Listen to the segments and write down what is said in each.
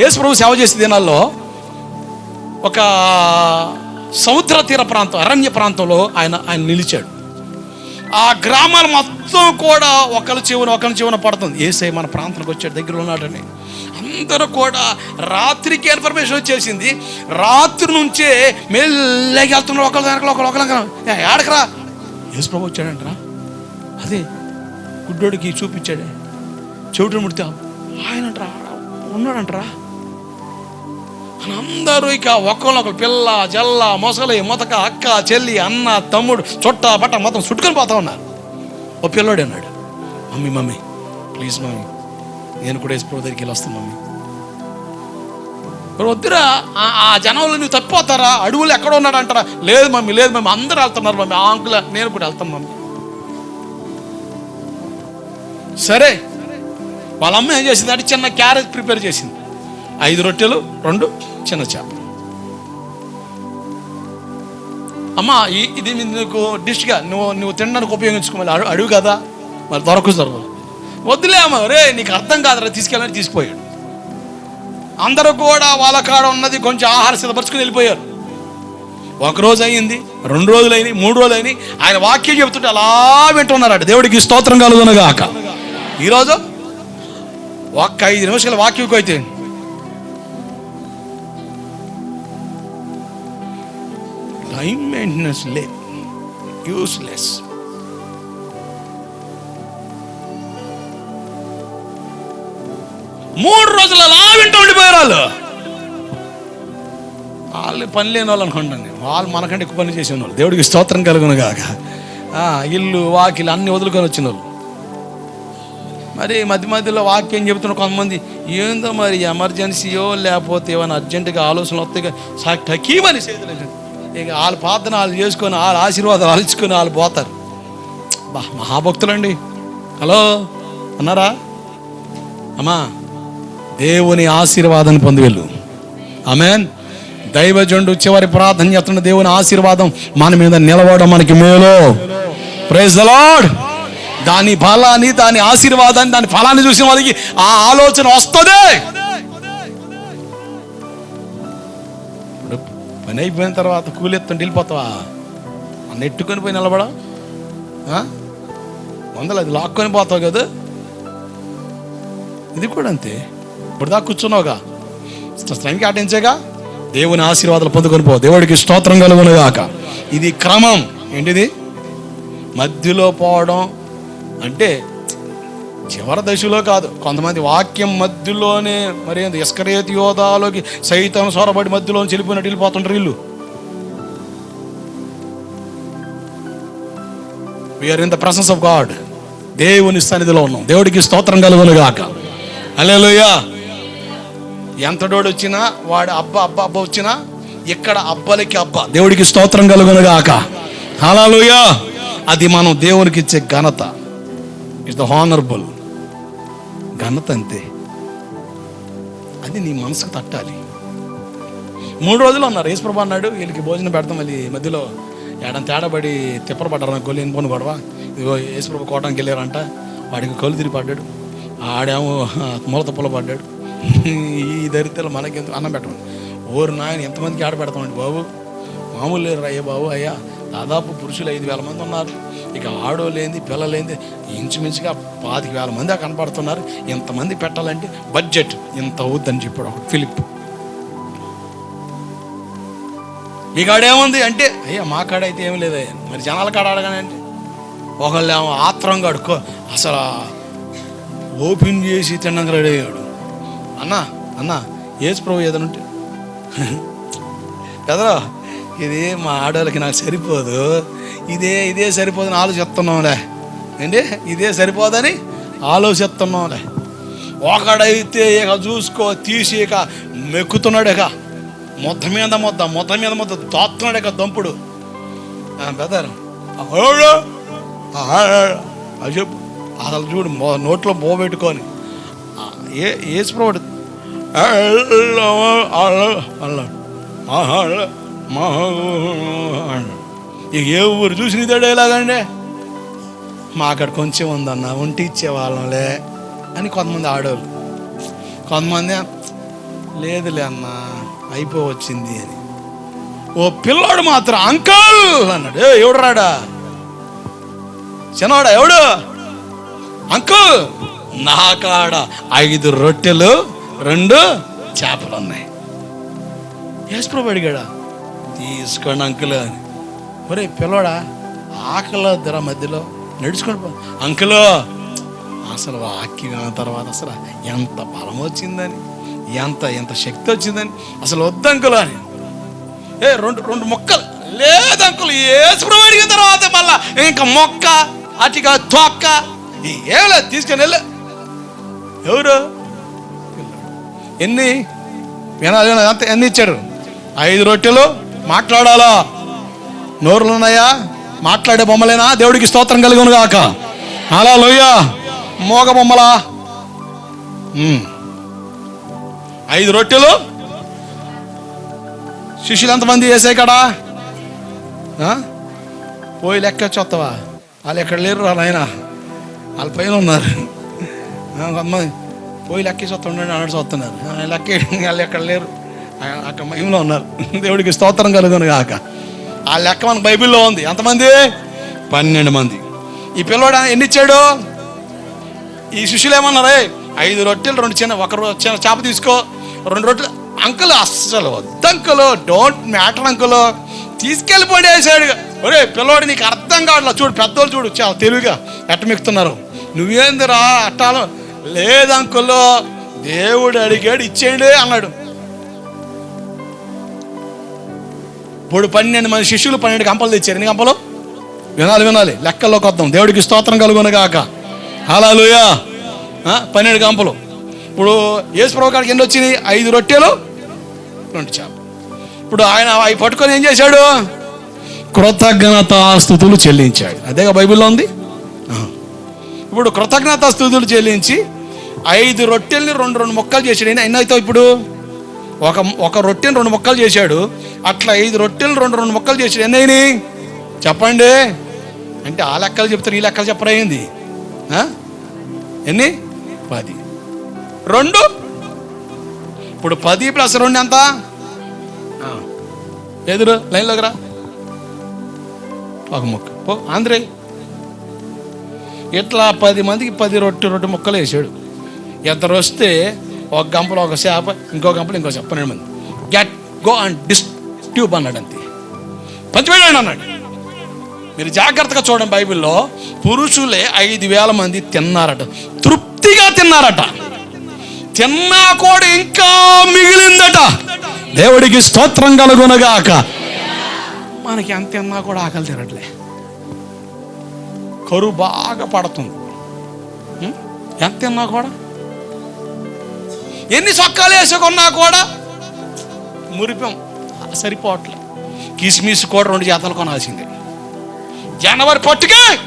యేసు ప్రభు సేవ చేసే దినాల్లో ఒక సముద్ర తీర ప్రాంతం అరణ్య ప్రాంతంలో ఆయన ఆయన నిలిచాడు. ఆ గ్రామాలు మొత్తం కూడా ఒకరి చెవున ఒకరి చెవున పడుతుంది. ఏసై మన ప్రాంతానికి వచ్చాడు దగ్గర ఉన్నాడని. అందరూ కూడా రాత్రికి ఇన్ఫర్మేషన్ వచ్చేసింది. రాత్రి నుంచే మెల్లగా వెళ్తున్నారు ఒకళ్ళ వెనకాల ఒకళ్ళు ఒకళ్ళ ఏడకరా? యేసు ప్రభు వచ్చాడంటరా? అదే గుడ్డోడికి చూపించాడే. చెవిటి ముడితే ఆయనంటరా ఉన్నాడంటరా? అందరూ ఇక ఒకళ్ళొకరు పిల్ల జల్ల మొసలి మొతక అక్క చెల్లి అన్న తమ్ముడు చుట్ట బట్ట మొత్తం చుట్టుకొని పోతా ఉన్నారు ఓ పిల్లోడు అన్నాడు మమ్మీ మమ్మీ ప్లీజ్ మమ్మీ నేను కూడా ఎస్ప్రో దగ్గరికి వెళ్ళి వస్తాను మమ్మీ. వద్దురా ఆ- ఆ జనంలో నువ్వు తప్పిపోతారా? అడవులు ఎక్కడ ఉన్నాడు అంటారా లేదు మమ్మీ లేదు మమ్మీ అందరూ వెళ్తున్నారు మమ్మీ ఆ అంకుల నేను కూడా వెళ్తాను మమ్మీ. సరే. వాళ్ళ అమ్మ ఏం చేసింది? అంటే చిన్న క్యారెట్ ప్రిపేర్ చేసింది. ఐదు రొట్టెలు రెండు చిన్న చేప. అమ్మా ఇది నీకు డిష్గా నువ్వు నువ్వు తినడానికి ఉపయోగించుకోవాలి అడుగు అడుగు కదా. మరి దొరకు దొరకదు వద్దులే అమ్మ రే నీకు అర్థం కాదురా తీసుకెళ్ళని తీసుకుపోయాడు అందరూ కూడా వాళ్ళ కాడ ఉన్నది కొంచెం ఆహార సిద్ధపరచుకుని వెళ్ళిపోయారు. ఒక రోజు అయింది రెండు రోజులు అయినాయి మూడు రోజులు ఆయన వాక్యం చెబుతుంటే అలా వింటున్నారట. దేవుడికి స్తోత్రం కలుగునగాక. ఈరోజు ఒక్క ఐదు నిమిషాల వాక్యం అయితే టైం మెయింటెనెన్స్ లే యూస్లెస్ మూడు రోజులు అలా వింటూ ఉండిపోయారు వాళ్ళు. వాళ్ళు పని లేని వాళ్ళు అనుకుంటాను వాళ్ళు మనకంటే ఎక్కువ పని చేసిన వాళ్ళు దేవుడికి స్తోత్రం కలుగును కాక ఇల్లు వాకిలు అన్ని వదులుకొని వచ్చిన వాళ్ళు మరి మధ్య మధ్యలో వాక్యం చెబుతున్న కొంతమంది ఏందో మరి ఎమర్జెన్సీయో లేకపోతే ఏమైనా అర్జెంటుగా ఆలోచనలు వస్తాయి సాక్ టకీమని చేతులు ఇక వాళ్ళ ప్రార్థన వాళ్ళు చేసుకొని వాళ్ళ ఆశీర్వాదం అలుచుకొని వాళ్ళు పోతారు. బా మహాభక్తులండి. హలో అన్నారా అమ్మా దేవుని ఆశీర్వాదాన్ని పొంది వెళ్ళు. ఆమెన్. దైవజండు చివరి ప్రార్థన చేస్తున్న దేవుని ఆశీర్వాదం మన మీద నిలవడం మనకి మేలు. ప్రైజ్ ద దాని ఫలాన్ని దాని ఆశీర్వాదాన్ని దాని ఫలాన్ని చూసిన వాళ్ళకి ఆ ఆలోచన వస్తుంది. పని అయిపోయిన తర్వాత కూలెత్తుంటే వెళ్ళిపోతావా నెట్టుకొని పోయి నిలబడా? వందలు అది లాక్కొని పోతావు కదా? ఇది కూడా అంతే. ఇప్పుడు దాకా కూర్చున్నావుగా? శ్రమ ఆటించేగా? దేవుని ఆశీర్వాదాలు పొందుకొని పో. దేవుడికి స్తోత్రం కలుగునుగాక. ఇది క్రమం. ఏంటిది? మధ్యలో పోవడం అంటే చివరి దశలో కాదు. కొంతమంది వాక్యం మధ్యలోనే మరి ఏంది? ఇస్కరేతి యోధాలోకి సైతం సొరబడి మధ్యలో చెల్లిపోయినట్టు వెళ్ళిపోతుంటారు వీళ్ళు. We're in the presence of God దేవుని సన్నిధిలో ఉన్నాం. దేవుడికి స్తోత్రం అలే అలేలుయా ఎంతడోడు వచ్చినా వాడు అబ్బ అబ్బ అబ్బ వచ్చినా ఇక్కడ అబ్బలకి అబ్బ. దేవుడికి స్తోత్రం కలుగునుగాక. హల్లెలూయా అది మనం దేవునికి ఇచ్చే ఘనత. ఇట్స్ ద హానరబుల్ ఘనత అంతే అది నీ మనసుకు తట్టాలి. మూడు రోజులు ఉన్నారు యేసుప్రభు అన్నాడు వీళ్ళకి భోజనం పెడతాం మళ్ళీ మధ్యలో ఏడం తేడాపడి తిప్పర పడ్డారు గొల్లి ఎన్నుకొని గొడవ. ఇదిగో యేసుప్రభు కోటానికి వెళ్ళారంట వాడికి కళ్ళు తిరిగి పడ్డాడు ఆడేమో మూల పడ్డాడు. ఈ దరిద్రలు మనకి అన్నం పెట్టండి ఓరు నాయన ఎంతమందికి ఆడ పెడతామండి బాబు? మామూలు లేరు అయ్యా బాబు అయ్యా. దాదాపు పురుషులు ఐదు వేల మంది ఉన్నారు. ఇక ఆడోలేంది పిల్లలేంది ఇంచుమించుగా పాతిక వేల మంది కనపడుతున్నారు. ఇంతమంది పెట్టాలంటే బడ్జెట్. ఇంత అవుద్దని చెప్పాడు ఒక ఫిలిప్. మీ కాడ ఏముంది అంటే అయ్యా మా కాడ అయితే ఏం లేదయ్యా. మరి జనాల కాడ అడగానే అంటే? ఒకళ్ళు ఏమో ఆత్రంగా అడుకో అసలు ఓపెన్ చేసి తిన్నాక రెడీ అయ్యాడు. అన్నా అన్నా ఏజ్ ప్రభు ఉంటే. కదరా ఇది మా ఆడవాళ్ళకి నాకు సరిపోదు. ఇదే ఇదే సరిపోదని ఆలోచిస్తున్నాంలే ఏంటి ఇదే సరిపోదని ఆలోచిస్తున్నాంలే ఒకడైతే ఇక చూసుకో తీసి ఇక మెక్కుతున్నాడు ఇక మొత్తం మీద మొత్త మొత్తం మీద మొత్త దాత్తున్నాడు ఇక దంపుడు బెదర్ అది చెప్పు అసలు చూడు నోట్లో బో పెట్టుకొని ఏ ఏసు ప్రభుడు ఇక ఏ ఊరు చూసి ఇదే ఇలాగండి మా అక్కడ కొంచెం ఉందన్న ఉంటే ఇచ్చేవాళ్ళంలే అని కొంతమంది ఆడవాళ్ళు కొంతమంది లేదులే అన్న అయిపోవచ్చింది అని. ఓ పిల్లోడు మాత్రం అంకల్ అన్నాడు. ఏ ఎవడు రాడా? చిన్నవాడా? ఎవడు? అంకుల్! నా కాడ ఐదు రొట్టెలు రెండు చేపలు ఉన్నాయి యేసుప్రభు అడిగాడా? తీసుకోండి అంకుల్ అని. ఒరే పిల్లోడా ఆకలి ధర మధ్యలో నడుచుకొని పో. అంకులు అసలు వాక్యం తర్వాత అసలు ఎంత బలం వచ్చిందని ఎంత ఎంత శక్తి వచ్చిందని అసలు వద్దు అంకులు అని. ఏ రెండు రెండు మొక్కలు. లేదు అంకులు వేసుకుని అడిగిన తర్వాత మళ్ళా ఇంకా మొక్క అటిగా తొక్క ఈ- ఏం లేదు తీసుకొని వెళ్ళే. ఎవరు? ఎన్ని? వినాలి వినాలి. అంత ఎన్ని ఇచ్చారు ఐదు రొట్టెలు. మాట్లాడాలా? నోరులున్నాయా? మాట్లాడే బొమ్మలేనా? దేవుడికి స్తోత్రం కలుగును గాక. అలా లోయ మోగ బొమ్మలా? ఐదు రొట్టెలు? శిష్యులు ఎంతమంది వేసాయి కదా పోయి లెక్క చూస్తావా వాళ్ళు ఎక్కడ లేరు రా నాయన. వాళ్ళ పైన ఉన్నారు. కొంతమంది పోయి లెక్క చూస్తా అన్నాడు అన్నట్టు చూస్తున్నారు లెక్క వాళ్ళు ఎక్కడ లేరు. అక్కడ మహిమలో ఉన్నారు. దేవుడికి స్తోత్రం కలుగును కాక ఆ లెక్క మన బైబిల్లో ఉంది. ఎంతమంది? పన్నెండు మంది. ఈ పిల్లోడు ఎన్ని ఇచ్చాడు ఈ శిష్యులు ఏమన్నారే? ఐదు రొట్టెలు రెండు చిన్న ఒక చిన్న చేప తీసుకో. రెండు రొట్టెలు అంకుల్ అస్సలు వద్దు డోంట్ మ్యాటర్ అంకుల్. తీసుకెళ్ళిపోయి వేసాడు ఒరే పిల్లోడు నీకు అర్థం కావట్లేదు చూడు పెద్దోళ్ళు చూడు చాలా తెలివిగా ఎట్ట మిక్కుతున్నారు. నువ్వేందిరా అట్టాలో? లేదు దేవుడు అడిగాడు ఇచ్చేయండి అన్నాడు. ఇప్పుడు పన్నెండు మంది శిష్యులు పన్నెండు గంపలు తెచ్చారు. ఎన్ని గంపలు వినాలి వినాలి. లెక్కల్లోకి వద్దాం దేవుడికి స్తోత్రం కలుగునగాక. హలాలుయా పన్నెండు గంపలు ఇప్పుడు యేసుప్రభు గారికి ఎన్ని వచ్చినాయి? ఐదు రొట్టెలు రెండు చేప ఇప్పుడు ఆయన అవి పట్టుకొని ఏం చేశాడు? కృతజ్ఞతాస్థుతులు చెల్లించాడు. అదేగా బైబిల్లో ఉంది? ఇప్పుడు ఇప్పుడు కృతజ్ఞతాస్థుతులు చెల్లించి ఐదు రొట్టెల్ని రెండు రెండు మొక్కలు చేశాడు. అయినా ఎన్ని ఇప్పుడు? ఒక ఒక రొట్టెని రెండు మొక్కలు చేశాడు. అట్లా ఐదు రొట్టెలు రెండు రెండు మొక్కలు చేశాడు. ఎన్ని చెప్పండి. అంటే ఆ లెక్కలు చెప్తారు ఈ లెక్కలు చెప్పరా ఏంది? ఎన్ని? పది. రెండు? ఇప్పుడు పది ప్లస్ రెండు ఎంత? ఎదురు లైన్లోకి రా. ఒక ముక్క. పో ఆంధ్రే. ఇట్లా పది మందికి పది రొట్టె రొట్టె ముక్కలు వేసాడు ఇద్దరు వస్తే ఒక గంపలో ఒక చేప ఇంకో గంపలో ఇంకో చేప. పన్నెండు మంది. గెట్ గో అండ్ డిస్ట్యూబ్ అన్నాడు అంతే. పంచిపెట్టాడు అన్నాడు. మీరు జాగ్రత్తగా చూడండి బైబిల్లో పురుషులే ఐదు వేల మంది తిన్నారట. తృప్తిగా తిన్నారట. తిన్నా కూడా ఇంకా మిగిలిందట. దేవుడికి స్తోత్రం కలుగునగాక. మనకి ఎంత తిన్నా కూడా ఆకలి తినట్లే కరువు బాగా పడుతుంది. ఎంత తిన్నా కూడా? ఎన్ని సొక్కాలు వేసుకున్నా కూడా మురిపం. సరిపోవట్లే. కిస్మిస్ కూడా రెండు జాతలు కొనాల్సిందే. జనవరి పట్టుకే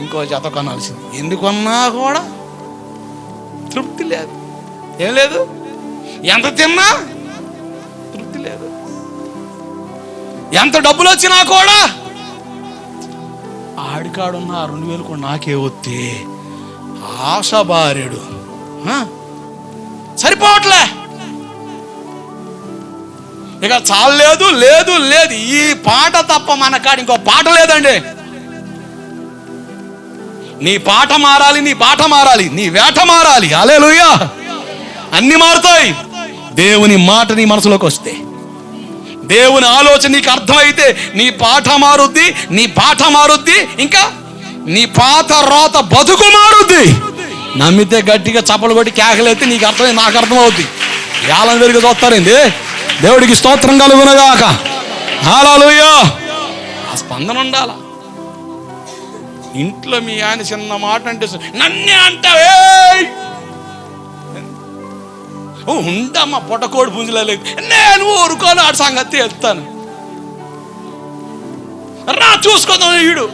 ఇంకో జత కొనాల్సింది. ఎందుకున్నా కూడా తృప్తి లేదు. ఏం లేదు? ఎంత తిన్నా తృప్తి లేదు. ఎంత డబ్బులు వచ్చినా కూడా ఆడికాడున్న రెండు వేలు కూడా నాకే వస్తే ఆశ భార్యుడు ఇక చాలలేదు లేదు లేదు ఈ పాట తప్ప మన కాడ ఇంకో పాట లేదండి. నీ పాట మారాలి నీ పాట మారాలి నీ వేట మారాలి. అలేలుయ్యా అన్ని మారుతాయి. దేవుని మాట నీ మనసులోకి వస్తే. దేవుని ఆలోచన నీకు అర్థమైతే నీ పాట మారుద్ది నీ పాట మారుద్ది ఇంకా నీ పాత రోత బతుకు మారుద్ది. నమ్మితే గట్టిగా చప్పలు కొట్టి కేకలైతే నీకు అర్థమై నాకు అర్థమవుద్ది. వేలం తిరిగి చూస్తారేంది దేవుడికి స్తోత్రం కలుగునగాక. హాలూయో ఆ స్పందన ఉండాల? ఇంట్లో మీ ఆయన చిన్న మాట అంటే నన్నే అంటావే! ఓ ఉండమ్మా పొట్టకోడి పుంజులో నేను ఊరుకోను ఆడు సంగతి వెళ్తాను రా చూసుకుందాం ఈడు.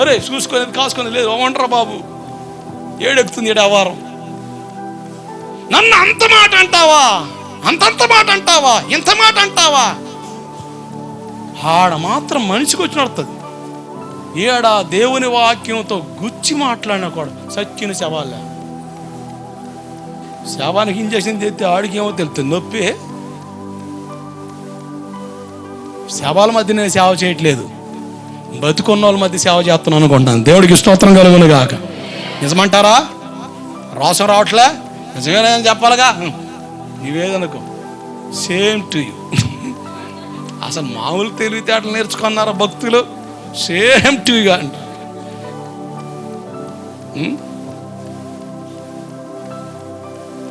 అరే చూసుకొని కాసుకొని లేదు. ఒంటరా బాబు. ఏడెక్కుతుంది ఏడు వారం నన్ను అంత మాట అంటావా? అంతంత మాట అంటావా ఇంత మాట అంటావా ఆడ మాత్రం మనిషికి వచ్చిన అర్థం. ఏడా దేవుని వాక్యంతో గుచ్చి మాట్లాడిన కూడా సచ్చిన శవాలే. శవానికి ఇంజక్షన్ తెస్తే ఆడికేమో తెలుస్తుంది నొప్పి. శవాల మధ్య నేను సేవ చేయట్లేదు. బతుకున్న వాళ్ళ మధ్య సేవ చేస్తున్నాను అనుకుంటాను. దేవుడికి స్తోత్రం కలుగును కాక నిజమంటారా? రోసం రావట్లే? నిజమే నేను చెప్పాలిగా? నివేదనకు. సేమ్ టు యూ అసలు మామూలు తెలివితేటలు నేర్చుకున్నారా భక్తులు? సేమ్ టు యూ అంట.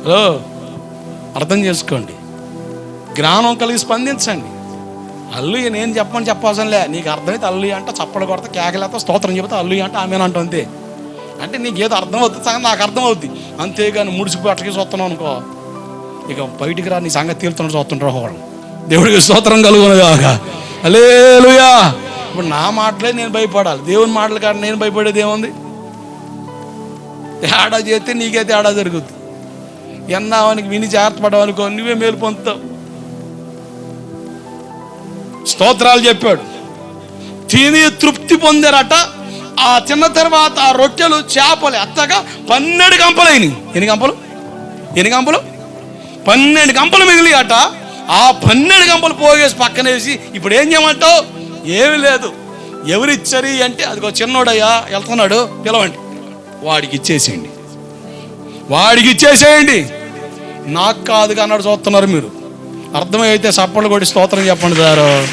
హలో? అర్థం చేసుకోండి. జ్ఞానం కలిగి స్పందించండి. అల్లుయ్య నేను చెప్పని చెప్పవసరం లే. నీకు అర్థమైతే అల్లుయ్య అంటే చప్పడ కొడతా కేకలేత స్తోత్రం చెబితే అల్లుయ్య అంటే ఆమె అంట అంతే. అంటే నీకు ఏదో అర్థం అవుతుంది నాకు అర్థం అవుద్ది అంతేగాని ముడిసిపోయి అట్లకి చూస్తున్నావు అనుకో. ఇక బయటికి రా నీ సంగతి తీరుతున్న చూస్తుంటారు ఒకడు దేవుడికి స్తోత్రం కలుగునుగాక అలేలుయా ఇప్పుడు నా మాటలే నేను భయపడాలి. దేవుని మాటలు కాదు నేను భయపడేది ఏముంది? తేడా చేస్తే నీకే తేడా జరుగుద్ది? ఎన్నావానికి విని జాగ్రత్త పడవనుకో నువ్వే మేలు పొందుతావు. స్తోత్రాలు చెప్పాడు. తిని తృప్తి పొందారట. ఆ తిన్న తర్వాత ఆ రొట్టెలు చేపలు అత్తగా పన్నెండు గంపలైనవి ఎన్ని గంపలు? ఎన్ని గంపలు? పన్నెండు గంపలు మిగిలి ఆ పన్నెండు గంపలు పోగేసి పక్కనేసి ఇప్పుడు ఏం చేయమంటావు? ఏమీ లేదు. ఎవరిచ్చరి అంటే అదిగో చిన్నోడయ్యా వెళ్తున్నాడు పిలవండి. వాడికి ఇచ్చేసేయండి. వాడికి ఇచ్చేసేయండి. నాకు కాదుగా అన్నాడు చూస్తున్నారు మీరు. అర్థమైతే సప్పలు కొట్టి స్తోత్రం చెప్పండి సారు.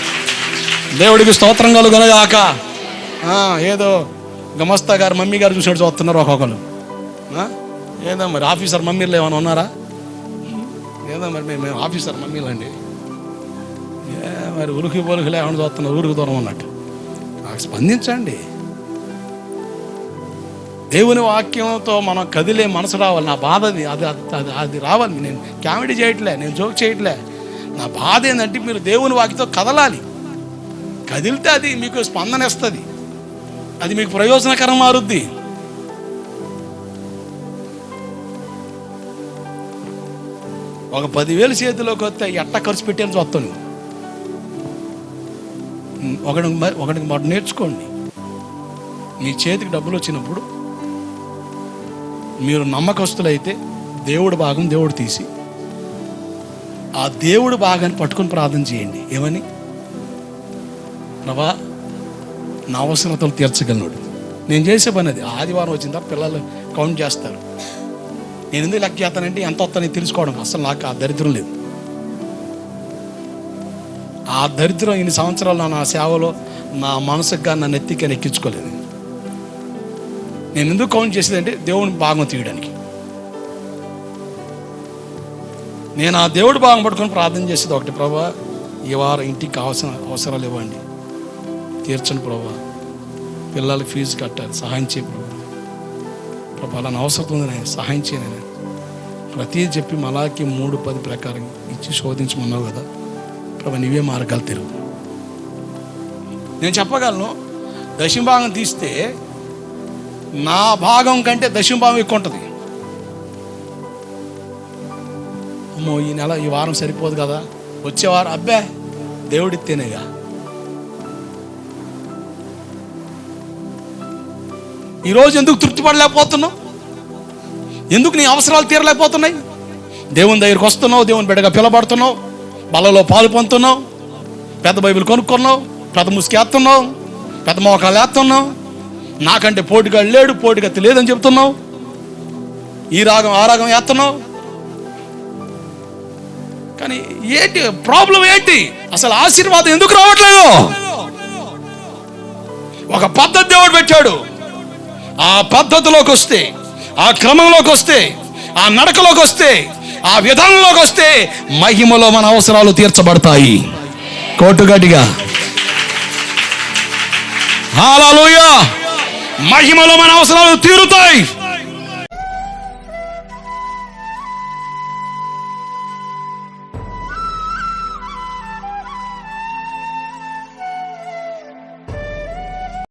దేవుడికి స్తోత్రం కలుగునగాక కాక ఏదో గమస్తా గారు మమ్మీ గారు చూసినట్టు చూస్తున్నారు ఒక్కొక్కరు. ఏదో మరి ఆఫీసర్ మమ్మీలు ఏమైనా ఉన్నారా? ఏదో మరి మేము మేము ఆఫీసర్ మమ్మీలండి ఏ మరి ఉరికి పొలుకు లేకుండా చూస్తున్నారు ఊరికి దూరం ఉన్నట్టు. నాకు స్పందించండి. దేవుని వాక్యంతో మనం కదిలే మనసు రావాలి. నా బాధ అది అది అది అది రావాలి. నేను కామెడీ చేయట్లే నేను జోక్ చేయట్లే. నా బాధ ఏంటంటే మీరు దేవుని వాక్యంతో కదలాలి. కదిలితే అది మీకు స్పందన ఇస్తుంది. అది మీకు ప్రయోజనకరం మారుద్ది. ఒక పదివేలు చేతిలోకి వస్తే ఎట్ట ఖర్చు పెట్టాను చూస్తాను. ఒకటి మరి ఒకటికి మాట నేర్చుకోండి. మీ చేతికి డబ్బులు వచ్చినప్పుడు మీరు నమ్మకస్తులైతే దేవుడు భాగం దేవుడు తీసి ఆ దేవుడు భాగాన్ని పట్టుకొని ప్రార్థన చేయండి. ఏమని? ప్రభా నా అవసరతలు తీర్చగలడు నేను చేసే పని అది. ఆదివారం వచ్చిందా పిల్లలు కౌంట్ చేస్తారు. నేను ఎందుకు లెక్క చేస్తానంటే ఎంత వస్తానని తెలుసుకోవడం అసలు నాకు ఆ దరిద్రం లేదు. ఆ దరిద్రం ఇన్ని సంవత్సరాలు నా సేవలో నా మనసుకు కానీ నన్ను ఎత్తికని ఎక్కించుకోలేదు. నేను ఎందుకు కౌంట్ చేసేదంటే దేవుని భాగం తీయడానికి. నేను ఆ దేవుడి భాగం పట్టుకొని ప్రార్థన చేసేది ఒకటి ప్రభా ఈ వారం ఇంటికి అవసరం అవసరాలు ఇవ్వండి. తీర్చండి ప్రభా. పిల్లలకి ఫీజు కట్టాలి సహాయం చేయ ప్రభా. ప్రభా అలా అవసరం ఉంది నేను సహాయం చేయను ప్రతి చెప్పి మలాకి మూడు పది ప్రకారం ఇచ్చి శోధించమన్నావు కదా. ప్రభు నీవే మార్గాలు తెరువు. నేను చెప్పగలను దశమ భాగం తీస్తే నా భాగం కంటే దశమ భాగం ఎక్కువ ఉంటుంది. అమ్మో ఈ నెల ఈ వారం సరిపోదు కదా. వచ్చేవారం అబ్బే అబ్బే దేవుడిత్తేనేగా ఈరోజు ఎందుకు తృప్తి పడలేకపోతున్నావు? ఎందుకు నీ అవసరాలు తీరలేకపోతున్నాయి? దేవుని దగ్గరికి వస్తున్నావు దేవుని బిడ్డగా పిలబడుతున్నావు బలలో పాలు పొందుతున్నావు పెద్ద బైబిల్ కొనుక్కున్నావు పెద్ద ముసుకేస్తున్నావు పెద్ద మోకాలు వేస్తున్నావు నాకంటే పోటీగా లేడు పోటీగా లేదని చెప్తున్నావు ఈ రాగం ఆ రాగం వేస్తున్నావు. కానీ ఏంటి ప్రాబ్లం ఏంటి? అసలు ఆశీర్వాదం ఎందుకు రావట్లేదు? ఒక పద్ధతి దేవుడు పెట్టాడు. ఆ పద్ధతిలోకి వస్తే ఆ క్రమంలోకి వస్తే ఆ నడకలోకి వస్తే ఆ విధానంలోకి వస్తే మహిమలో మన అవసరాలు తీర్చబడతాయి. కోటుగట్టిగా హాలూయా మహిమలో మన అవసరాలు తీరుతాయి.